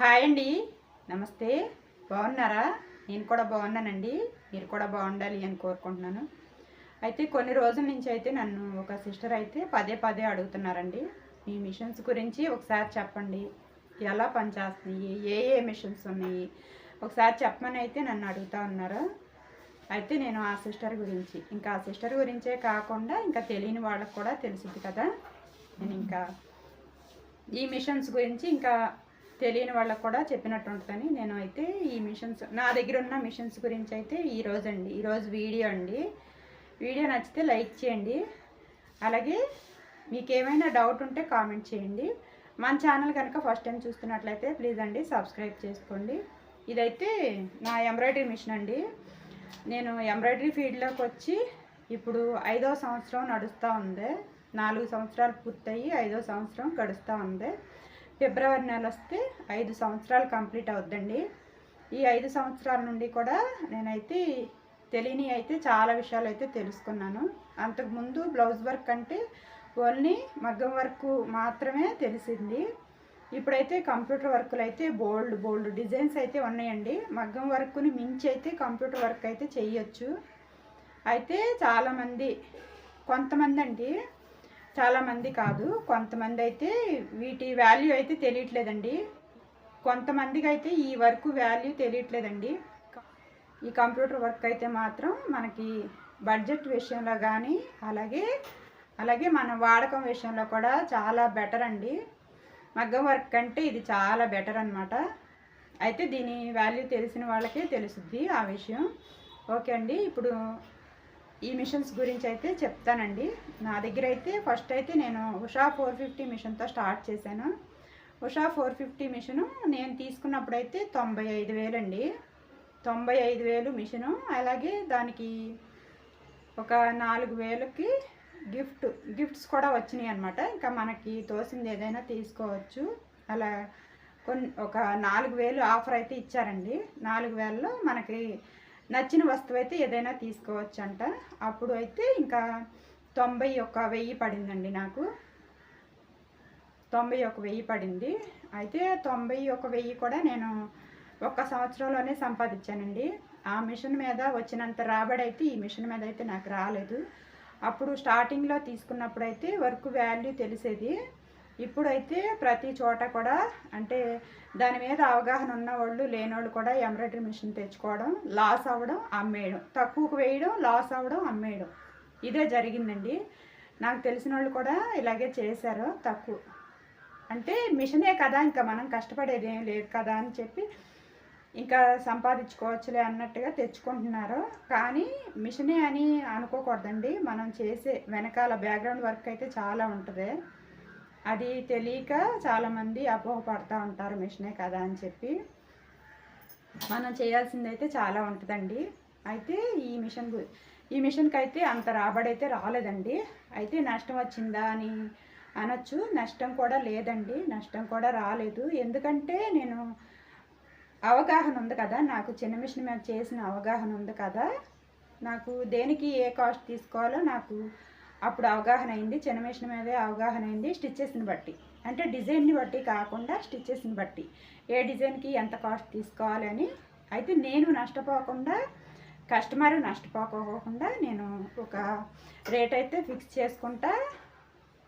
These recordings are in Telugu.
హాయ్ అండి. నమస్తే. బాగున్నారా? నేను కూడా బాగున్నానండి. మీరు కూడా బాగుండాలి అని కోరుకుంటున్నాను. అయితే కొన్ని రోజుల నుంచి అయితే నన్ను ఒక సిస్టర్ అయితే పదే పదే అడుగుతున్నారండి. మీ మిషన్స్ గురించి ఒకసారి చెప్పండి. ఎలా పనిచేస్తున్నాయి? ఏ ఏ మిషన్స్ ఉన్నాయి? ఒకసారి చెప్పమని అయితే నన్ను అడుగుతా ఉన్నారు? అయితే నేను ఆ సిస్టర్ గురించి ఇంకా ఆ సిస్టర్ గురించే కాకుండా ఇంకా తెలియని వాళ్ళకి కూడా తెలుసుద్ది కదా. నేను ఇంకా ఈ మిషన్స్ గురించి ఇంకా తెలియని వాళ్ళకు కూడా చెప్పినట్టు ఉంటుందని నేను అయితే ఈ మిషన్స్ నా దగ్గర ఉన్న మిషన్స్ గురించి అయితే ఈరోజు అండి ఈరోజు వీడియో అండి. వీడియో నచ్చితే లైక్ చేయండి. అలాగే మీకు ఏమైనా డౌట్ ఉంటే కామెంట్ చేయండి. మన ఛానల్ కనుక ఫస్ట్ టైం చూస్తున్నట్లయితే ప్లీజ్ అండి సబ్స్క్రైబ్ చేసుకోండి. ఇదైతే నా ఎంబ్రాయిడరీ మిషన్ అండి. నేను ఎంబ్రాయిడరీ ఫీల్డ్లోకి వచ్చి ఇప్పుడు ఐదో సంవత్సరం నడుస్తూ ఉంది. నాలుగు సంవత్సరాలు పూర్తయి ఐదో సంవత్సరం గడుస్తూ ఉంది. ఫిబ్రవరి నెల వస్తే ఐదు సంవత్సరాలు కంప్లీట్ అవుద్దండి. ఈ ఐదు సంవత్సరాల నుండి కూడా నేనైతే తెలియని అయితే చాలా విషయాలు అయితే తెలుసుకున్నాను. అంతకుముందు బ్లౌజ్ వర్క్ అంటే ఓన్లీ మగ్గం వర్క్ మాత్రమే తెలిసింది. ఇప్పుడైతే కంప్యూటర్ వర్క్లు అయితే బోల్డ్ బోల్డ్ డిజైన్స్ అయితే ఉన్నాయండి. మగ్గం వర్క్ని మించి అయితే కంప్యూటర్ వర్క్ అయితే చేయొచ్చు అయితే చాలామంది కొంతమంది అండి చాలామంది కాదు. కొంతమంది అయితే వీటి వాల్యూ అయితే తెలియట్లేదండి. కొంతమందికి అయితే ఈ వర్క్ వాల్యూ తెలియట్లేదండి. ఈ కంప్యూటర్ వర్క్ అయితే మాత్రం మనకి బడ్జెట్ విషయంలో కానీ అలాగే అలాగే మన వాడకం విషయంలో కూడా చాలా బెటర్ అండి. మగ్గం వర్క్ అంటే ఇది చాలా బెటర్ అనమాట అయితే దీని వాల్యూ తెలిసిన వాళ్ళకే తెలుసుద్ది ఆ విషయం. ఓకే అండి. ఇప్పుడు ఈ మిషన్స్ గురించి అయితే చెప్తానండి. నా దగ్గర అయితే ఫస్ట్ అయితే నేను ఉషా ఫోర్ ఫిఫ్టీ మిషన్తో స్టార్ట్ చేశాను. ఉషా ఫోర్ ఫిఫ్టీ మిషను నేను తీసుకున్నప్పుడు అయితే తొంభై ఐదు వేలండి. తొంభై ఐదు వేలు మిషను అలాగే దానికి ఒక నాలుగు వేలకి గిఫ్ట్ గిఫ్ట్స్ కూడా వచ్చినాయి అనమాట ఇంకా మనకి తోసింది ఏదైనా తీసుకోవచ్చు. అలా కొన్ని ఒక నాలుగు వేలు ఆఫర్ అయితే ఇచ్చారండి. నాలుగు వేలలో మనకి నచ్చిన వస్తువు అయితే ఏదైనా తీసుకోవచ్చు అంట అప్పుడు అయితే ఇంకా తొంభై ఒక వెయ్యి పడిందండి నాకు. తొంభై ఒక వెయ్యి పడింది. అయితే తొంభై ఒక వెయ్యి కూడా నేను ఒక్క సంవత్సరంలోనే సంపాదించానండి. ఆ మిషన్ మీద వచ్చినంత రాబడి అయితే ఈ మిషన్ మీద అయితే నాకు రాలేదు. అప్పుడు స్టార్టింగ్లో తీసుకున్నప్పుడు అయితే వర్క్ వాల్యూ తెలిసేది. ఇప్పుడైతే ప్రతి చోట కూడా అంటే దాని మీద అవగాహన ఉన్న వాళ్ళు లేనోళ్ళు కూడా ఎంబ్రాయిడరీ మిషన్ తెచ్చుకోవడం లాస్ అవ్వడం అమ్మేయడం. తక్కువకు వేయడం లాస్ అవ్వడం అమ్మేయడం. ఇదే జరిగిందండి. నాకు తెలిసిన వాళ్ళు కూడా ఇలాగే చేశారు తక్కువ. అంటే మిషనే కదా ఇంకా మనం కష్టపడేది ఏం లేదు కదా అని చెప్పి ఇంకా సంపాదించుకోవచ్చులే అన్నట్టుగా తెచ్చుకుంటున్నారు. కానీ మిషనే అని అనుకోకూడదండి. మనం చేసే వెనకాల బ్యాక్గ్రౌండ్ వర్క్ అయితే చాలా ఉంటుంది. అది తెలియక చాలామంది అపోహపడుతూ ఉంటారు మిషనే కదా అని చెప్పి. మనం చేయాల్సింది అయితే చాలా ఉంటుందండి. అయితే ఈ మిషన్ ఈ మిషన్కి అయితే అంత రాబడి అయితే రాలేదండి. అయితే నష్టం వచ్చిందా అని అనొచ్చు. నష్టం కూడా లేదండి. నష్టం కూడా రాలేదు. ఎందుకంటే నేను అవగాహన ఉంది కదా. నాకు చిన్న మిషన్ మీద చేసిన అవగాహన ఉంది కదా. నాకు దేనికి ఏ కాస్ట్ తీసుకోవాలో నాకు అప్పుడు అవగాహన అయింది చిన్న మిషన్ మీదే అవగాహన అయింది స్టిచ్చెస్ని బట్టి. అంటే డిజైన్ని బట్టి కాకుండా స్టిచ్చెస్ని బట్టి. ఏ డిజైన్కి ఎంత కాస్ట్ తీసుకోవాలని అయితే నేను నష్టపోకుండా కస్టమర్ నష్టపోకోకుండా నేను ఒక రేట్ అయితే ఫిక్స్ చేసుకుంటా.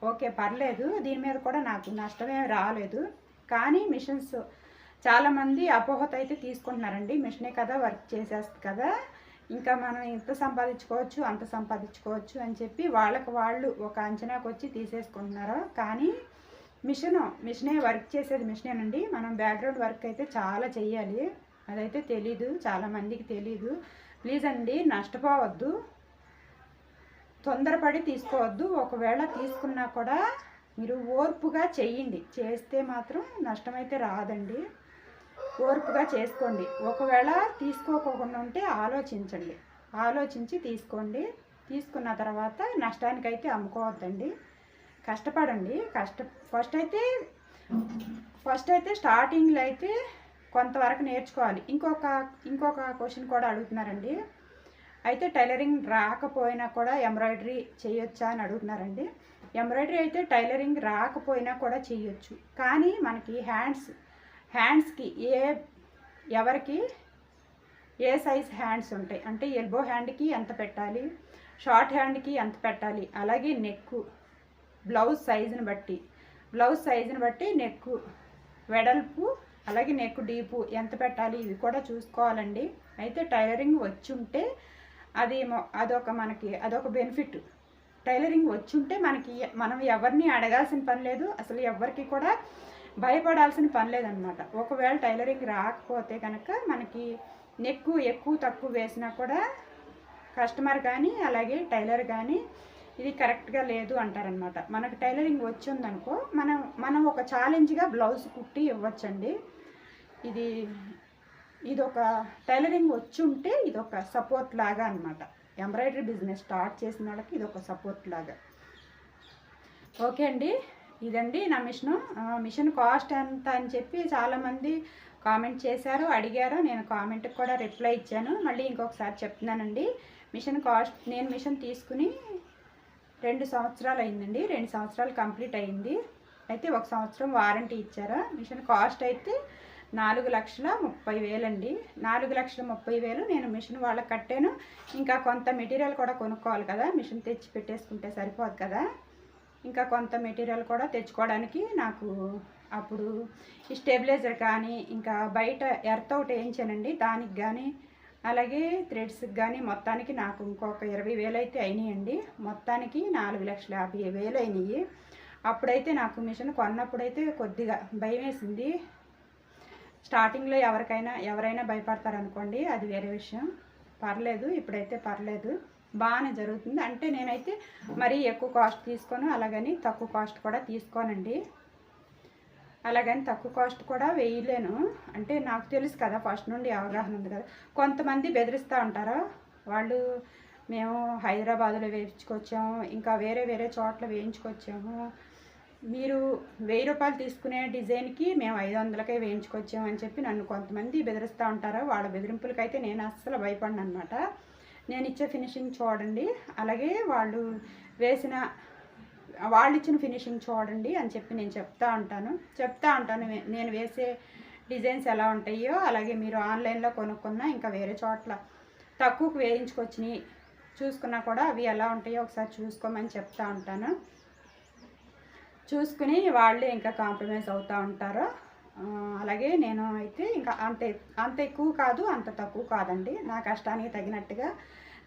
ఓకే పర్లేదు దీని మీద కూడా నాకు నష్టమే రాలేదు. కానీ మిషన్స్ చాలామంది అపోహత అయితే తీసుకుంటున్నారండి. మిషనే కదా వర్క్ చేసేస్తుంది కదా. ఇంకా మనం ఇంత సంపాదించుకోవచ్చు అంత సంపాదించుకోవచ్చు అని చెప్పి వాళ్ళకి వాళ్ళు ఒక అంచనాకు వచ్చి తీసేసుకుంటున్నారు? కానీ మిషన్ మిషనే వర్క్ చేసేది మిషనేనండి. మనం బ్యాక్గ్రౌండ్ వర్క్ అయితే చాలా చెయ్యాలి. అదైతే తెలీదు చాలామందికి తెలీదు. ప్లీజ్ అండి నష్టపోవద్దు. తొందరపడి తీసుకోవద్దు. ఒకవేళ తీసుకున్నా కూడా మీరు ఓర్పుగా చెయ్యండి. చేస్తే మాత్రం నష్టమైతే రాదండి. ఓర్పుగా చేసుకోండి. ఒకవేళ తీసుకోకుండా ఉంటే ఆలోచించండి. ఆలోచించి తీసుకోండి. తీసుకున్న తర్వాత నష్టానికైతే అమ్ముకోవద్దండి. కష్టపడండి. కష్ట ఫస్ట్ అయితే ఫస్ట్ అయితే స్టార్టింగ్లో అయితే కొంతవరకు నేర్చుకోవాలి. ఇంకొక ఇంకొక క్వశ్చన్ కూడా అడుగుతున్నారండి. అయితే టైలరింగ్ రాకపోయినా కూడా ఎంబ్రాయిడరీ చేయొచ్చా అని అడుగుతున్నారండి. ఎంబ్రాయిడరీ అయితే టైలరింగ్ రాకపోయినా కూడా చేయొచ్చు. కానీ మనకి హ్యాండ్స్ హ్యాండ్స్కి ఏ ఎవరికి ఏ సైజ్ హ్యాండ్స్ ఉంటాయి? అంటే ఎల్బో హ్యాండ్కి ఎంత పెట్టాలి? షార్ట్ హ్యాండ్కి ఎంత పెట్టాలి? అలాగే నెక్కు. బ్లౌజ్ సైజుని బట్టి. బ్లౌజ్ సైజుని బట్టి నెక్కు. వెడల్పు అలాగే నెక్ డీపు ఎంత పెట్టాలి? ఇవి కూడా చూసుకోవాలండి. అయితే టైలరింగ్ వచ్చుంటే అది అదొక మనకి అదొక బెనిఫిట్. టైలరింగ్ వచ్చుంటే మనకి మనం ఎవరిని అడగాల్సిన పని లేదు. అసలు ఎవరికి కూడా భయపడాల్సిన పని లేదనమాట. ఒకవేళ టైలరింగ్ రాకపోతే కనుక మనకి నెక్కు ఎక్కువ తక్కువ వేసినా కూడా కస్టమర్ కానీ అలాగే టైలర్ కానీ ఇది కరెక్ట్గా లేదు అంటారనమాట. మనకు టైలరింగ్ వచ్చిందనుకో మనం మనం ఒక ఛాలెంజ్గా బ్లౌజ్ కుట్టి ఇవ్వచ్చండి. ఇది ఇది ఒక టైలరింగ్ వచ్చి ఉంటే ఇది ఒక సపోర్ట్ లాగా అనమాట. ఎంబ్రాయిడరీ బిజినెస్ స్టార్ట్ చేసిన వాళ్ళకి ఇది ఒక సపోర్ట్ లాగా. ఓకే అండి. ఇదండి నా మిషను. మిషన్ కాస్ట్ ఎంత అని చెప్పి చాలామంది కామెంట్ చేశారు అడిగారు. నేను కామెంట్కి కూడా రిప్లై ఇచ్చాను. మళ్ళీ ఇంకొకసారి చెప్తున్నానండి. మిషన్ కాస్ట్ నేను మిషన్ తీసుకుని రెండు సంవత్సరాలు అయిందండి. రెండు సంవత్సరాలు కంప్లీట్ అయింది. అయితే ఒక సంవత్సరం వారంటీ ఇచ్చారు. మిషన్ కాస్ట్ అయితే నాలుగు లక్షల ముప్పై వేలండి. నాలుగు లక్షల ముప్పై వేలు నేను మిషన్ వాళ్ళకి కట్టాను. ఇంకా కొంత మెటీరియల్ కూడా కొనుక్కోవాలి కదా. మిషన్ తెచ్చి పెట్టేసుకుంటే సరిపోదు కదా. ఇంకా కొంత మెటీరియల్ కూడా తెచ్చుకోవడానికి నాకు అప్పుడు ఈ స్టెబిలైజర్ కానీ ఇంకా బయట ఎర్త్ ఒకటి వేయించానండి. దానికి కానీ అలాగే థ్రెడ్స్కి కానీ మొత్తానికి నాకు ఇంకొక ఇరవై వేలు అయితే అయినాయండి. మొత్తానికి నాలుగు లక్షల యాభై వేలు అయినాయి. అప్పుడైతే నాకు మిషన్ కొన్నప్పుడైతే కొద్దిగా భయం వేసింది. స్టార్టింగ్లో ఎవరికైనా ఎవరైనా భయపడతారనుకోండి అది వేరే విషయం. పర్లేదు ఇప్పుడైతే పర్లేదు. బాగానే జరుగుతుంది. అంటే నేనైతే మరీ ఎక్కువ కాస్ట్ తీసుకోను. అలాగని తక్కువ కాస్ట్ కూడా తీసుకోనండి. అలాగని తక్కువ కాస్ట్ కూడా వేయలేను. అంటే నాకు తెలుసు కదా ఫస్ట్ నుండి అవగాహన ఉంది కదా. కొంతమంది బెదిరిస్తూ ఉంటారు? వాళ్ళు మేము హైదరాబాద్లో వేయించుకొచ్చాము ఇంకా వేరే వేరే చోట్ల వేయించుకొచ్చాము. మీరు వెయ్యి రూపాయలు తీసుకునే డిజైన్కి మేము ఐదు వందలకే వేయించుకొచ్చాము అని చెప్పి నన్ను కొంతమంది బెదిరిస్తూ ఉంటారు? వాళ్ళ బెదిరింపులకైతే నేను అస్సలు భయపడిన అనమాట నేను ఇచ్చే ఫినిషింగ్ చూడండి. అలాగే వాళ్ళు వేసిన వాళ్ళు ఇచ్చిన ఫినిషింగ్ చూడండి అని చెప్పి నేను చెప్తా ఉంటాను. చెప్తా ఉంటాను నేను వేసే డిజైన్స్ ఎలా ఉంటాయో అలాగే మీరు ఆన్లైన్లో కొనుక్కున్నా ఇంకా వేరే చోట్ల తక్కువకు వేయించుకొచ్చినాయి చూసుకున్నా కూడా అవి ఎలా ఉంటాయో ఒకసారి చూసుకోమని చెప్తా ఉంటాను. చూసుకుని వాళ్ళే ఇంకా కాంప్రమైజ్ అవుతూ ఉంటారు. అలాగే నేను అయితే ఇంకా అంత అంత ఎక్కువ కాదు అంత తక్కువ కాదండి. నా కష్టానికి తగినట్టుగా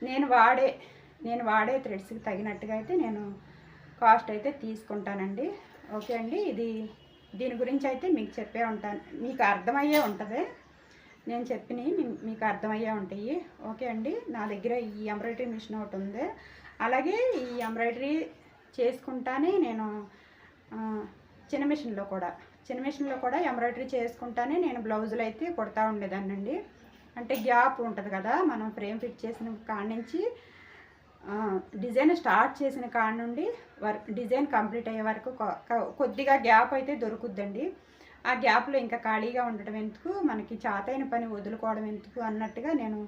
నేను వాడే నేను వాడే థ్రెడ్స్కి తగినట్టుగా అయితే నేను కాస్ట్ అయితే తీసుకుంటానండి. ఓకే అండి ఇది దీని గురించి అయితే మీకు చెప్పే ఉంటాను. మీకు అర్థమయ్యే ఉంటుంది. నేను చెప్పినవి మీ- మీకు అర్థమయ్యే ఉంటాయి. ఓకే అండి నా దగ్గర ఈ ఎంబ్రాయిడరీ మిషన్ ఒకటి ఉంది. అలాగే ఈ ఎంబ్రాయిడరీ చేసుకుంటానే నేను చిన్న మిషన్లో కూడా. చిన్న మిషన్లో కూడా ఎంబ్రాయిడరీ చేసుకుంటానే నేను బ్లౌజులు అయితే కుడతా ఉండేదాన్నండి. అంటే గ్యాప్ ఉంటుంది కదా మనం ఫ్రేమ్ ఫిట్ చేసిన కాడ నుంచి డిజైన్ స్టార్ట్ చేసిన కాడ నుండి వర్క్ డిజైన్ కంప్లీట్ అయ్యే వరకు కొద్దిగా గ్యాప్ అయితే దొరుకుద్దండి. ఆ గ్యాప్లో ఇంకా ఖాళీగా ఉండడం ఎందుకు మనకి చాతైన పని వదులుకోవడం ఎందుకు అన్నట్టుగా నేను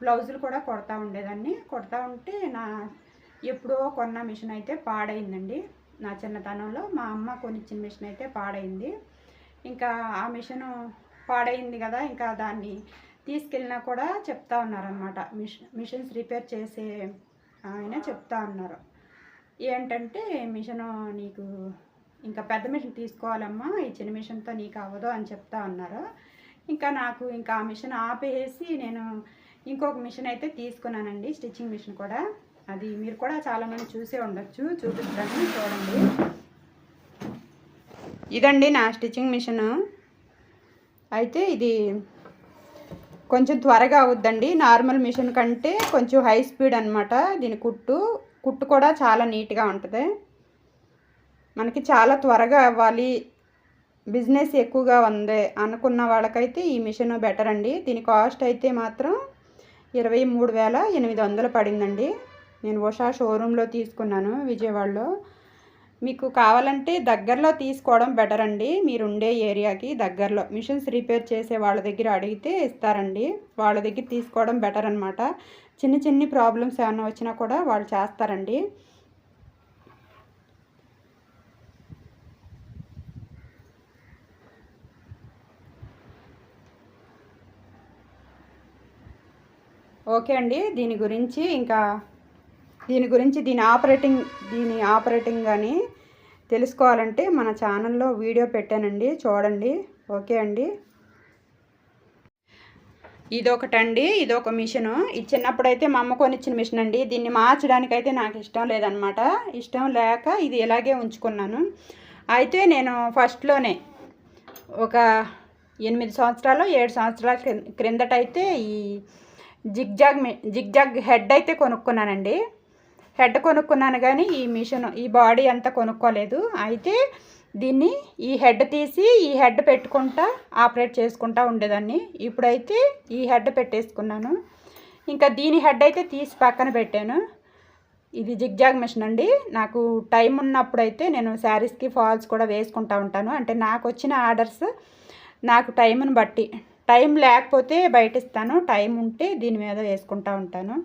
బ్లౌజులు కూడా కొడతా ఉండేదాన్ని. కొడతా ఉంటే నా ఎప్పుడో కొన్న మిషన్ అయితే పాడైందండి. నా చిన్నతనంలో మా అమ్మ కొనిచ్చిన మిషన్ అయితే పాడైంది. ఇంకా ఆ మిషను పాడైంది కదా ఇంకా దాన్ని తీసుకెళ్ళినా కూడా చెప్తా ఉన్నారనమాట మిషన్ మిషన్స్ రిపేర్ చేసే ఆయన చెప్తా ఉన్నారు. ఏంటంటే మిషను నీకు ఇంకా పెద్ద మిషన్ తీసుకోవాలమ్మా ఈ చిన్న మిషన్తో నీకు అవ్వదు అని చెప్తా ఉన్నారు. ఇంకా నాకు ఇంకా ఆ మిషన్ ఆపేసి నేను ఇంకొక మిషన్ అయితే తీసుకున్నానండి స్టిచ్చింగ్ మిషన్ కూడా. అది మీరు కూడా చాలామంది చూసే ఉండొచ్చు. చూపిస్తాను చూడండి. ఇదండి నా స్టిచ్చింగ్ మిషన్. అయితే ఇది కొంచెం త్వరగా అవుద్దండి. నార్మల్ మిషన్ కంటే కొంచెం హై స్పీడ్ అనమాట దీని కుట్టు. కుట్టు కూడా చాలా నీట్గా ఉంటుంది. మనకి చాలా త్వరగా అవ్వాలి. బిజినెస్ ఎక్కువగా ఉంది అనుకున్న వాళ్ళకైతే ఈ మిషన్ బెటర్ అండి. దీని కాస్ట్ అయితే మాత్రం ఇరవై మూడు వేల ఎనిమిది వందలు పడిందండి. నేను ఉషా షోరూంలో తీసుకున్నాను విజయవాడలో. మీకు కావాలంటే దగ్గరలో తీసుకోవడం బెటర్ అండి. మీరు ఉండే ఏరియాకి దగ్గరలో. మిషన్స్ రిపేర్ చేసే వాళ్ళ దగ్గర అడిగితే ఇస్తారండి. వాళ్ళ దగ్గర తీసుకోవడం బెటర్ అనమాట చిన్న చిన్ని ప్రాబ్లమ్స్ ఏమైనా వచ్చినా కూడా వాళ్ళు చేస్తారండి. ఓకే అండి. దీని గురించి ఇంకా దీని గురించి దీని ఆపరేటింగ్ దీని ఆపరేటింగ్ కానీ తెలుసుకోవాలంటే మన ఛానల్లో వీడియో పెట్టానండి. చూడండి. ఓకే అండి. ఇదొకటండి. ఇదొక మిషను. ఇది చిన్నప్పుడైతే మా అమ్మ కొనిచ్చిన మిషన్ అండి. దీన్ని మార్చడానికైతే నాకు ఇష్టం లేదనమాట. ఇష్టం లేక ఇది ఇలాగే ఉంచుకున్నాను. అయితే నేను ఫస్ట్లోనే ఒక ఎనిమిది సంవత్సరాలు ఏడు సంవత్సరాల క్రిందటైతే ఈ జిగ్జాగ్ జిగ్జాగ్ హెడ్ అయితే కొనుక్కున్నానండి. హెడ్ కొనుక్కున్నాను కానీ ఈ మిషన్ ఈ బాడీ అంతా కొనుక్కోలేదు. అయితే దీన్ని ఈ హెడ్ తీసి ఈ హెడ్ పెట్టుకుంటా ఆపరేట్ చేసుకుంటా ఉండేదాన్ని. ఇప్పుడైతే ఈ హెడ్ పెట్టేసుకున్నాను. ఇంకా దీని హెడ్ అయితే తీసి పక్కన పెట్టాను. ఇది జిగ్జాగ్ మిషన్ అండి. నాకు టైం ఉన్నప్పుడైతే నేను శారీస్కి ఫాల్స్ కూడా వేసుకుంటా ఉంటాను. అంటే నాకు వచ్చిన ఆర్డర్స్ నాకు టైంను బట్టి టైం లేకపోతే బయట ఇస్తాను టైం ఉంటే దీని మీద వేసుకుంటా ఉంటాను.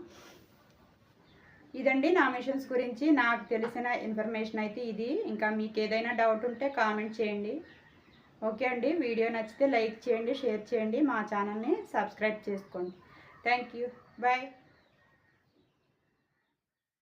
ఇదండి నా మిషన్స్ గురించి. నాకు తెలిసిన ఇన్ఫర్మేషన్ అయితే ఇది. ఇంకా మీకు ఏదైనా డౌట్ ఉంటే కామెంట్ చేయండి. ఓకే అండి. వీడియో నచ్చితే లైక్ చేయండి షేర్ చేయండి. మా ఛానల్ని సబ్స్క్రైబ్ చేసుకోండి. Thank you bye